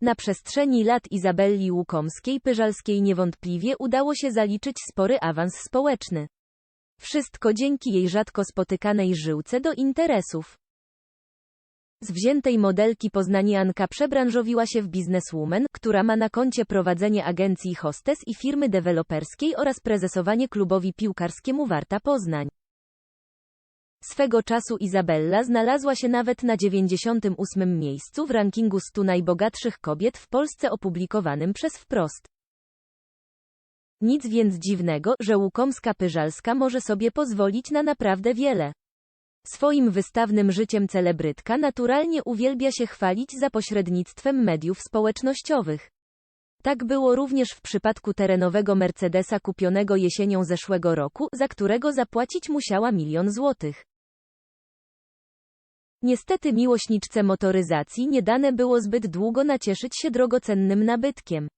Na przestrzeni lat Izabelli Łukomskiej-Pyżalskiej niewątpliwie udało się zaliczyć spory awans społeczny. Wszystko dzięki jej rzadko spotykanej żyłce do interesów. Z wziętej modelki poznanianka przebranżowiła się w bizneswoman, która ma na koncie prowadzenie agencji hostes i firmy deweloperskiej oraz prezesowanie klubowi piłkarskiemu Warta Poznań. Swego czasu Izabella znalazła się nawet na 98 miejscu w rankingu 100 najbogatszych kobiet w Polsce opublikowanym przez Wprost. Nic więc dziwnego, że Łukomska-Pyżalska może sobie pozwolić na naprawdę wiele. Swoim wystawnym życiem celebrytka naturalnie uwielbia się chwalić za pośrednictwem mediów społecznościowych. Tak było również w przypadku terenowego Mercedesa kupionego jesienią zeszłego roku, za którego zapłacić musiała milion złotych. Niestety miłośniczce motoryzacji nie dane było zbyt długo nacieszyć się drogocennym nabytkiem.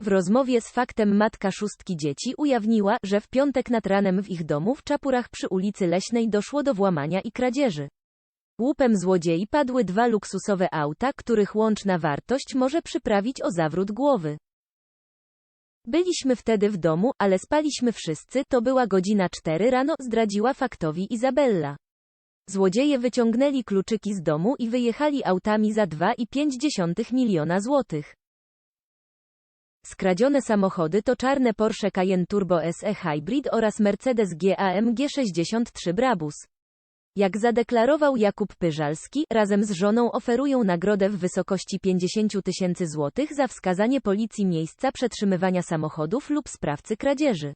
W rozmowie z faktem matka szóstki dzieci ujawniła, że w piątek nad ranem w ich domu w Czapurach przy ulicy Leśnej doszło do włamania i kradzieży. Łupem złodziei padły dwa luksusowe auta, których łączna wartość może przyprawić o zawrót głowy. Byliśmy wtedy w domu, ale spaliśmy wszyscy, to była godzina 4 rano, zdradziła faktowi Izabella. Złodzieje wyciągnęli kluczyki z domu i wyjechali autami za 2,5 miliona złotych. Skradzione samochody to czarne Porsche Cayenne Turbo SE Hybrid oraz Mercedes GAMG 63 Brabus. Jak zadeklarował Jakub Pyżalski, razem z żoną oferują nagrodę w wysokości 50 tysięcy złotych za wskazanie policji miejsca przetrzymywania samochodów lub sprawcy kradzieży.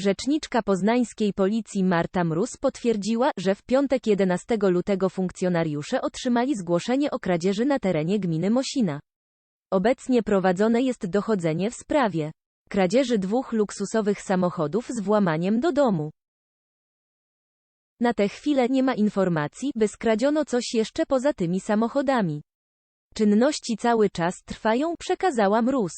Rzeczniczka poznańskiej policji Marta Mróz potwierdziła, że w piątek 11 lutego funkcjonariusze otrzymali zgłoszenie o kradzieży na terenie gminy Mosina. Obecnie prowadzone jest dochodzenie w sprawie kradzieży dwóch luksusowych samochodów z włamaniem do domu. Na tę chwilę nie ma informacji, by skradziono coś jeszcze poza tymi samochodami. Czynności cały czas trwają, przekazała Mróz.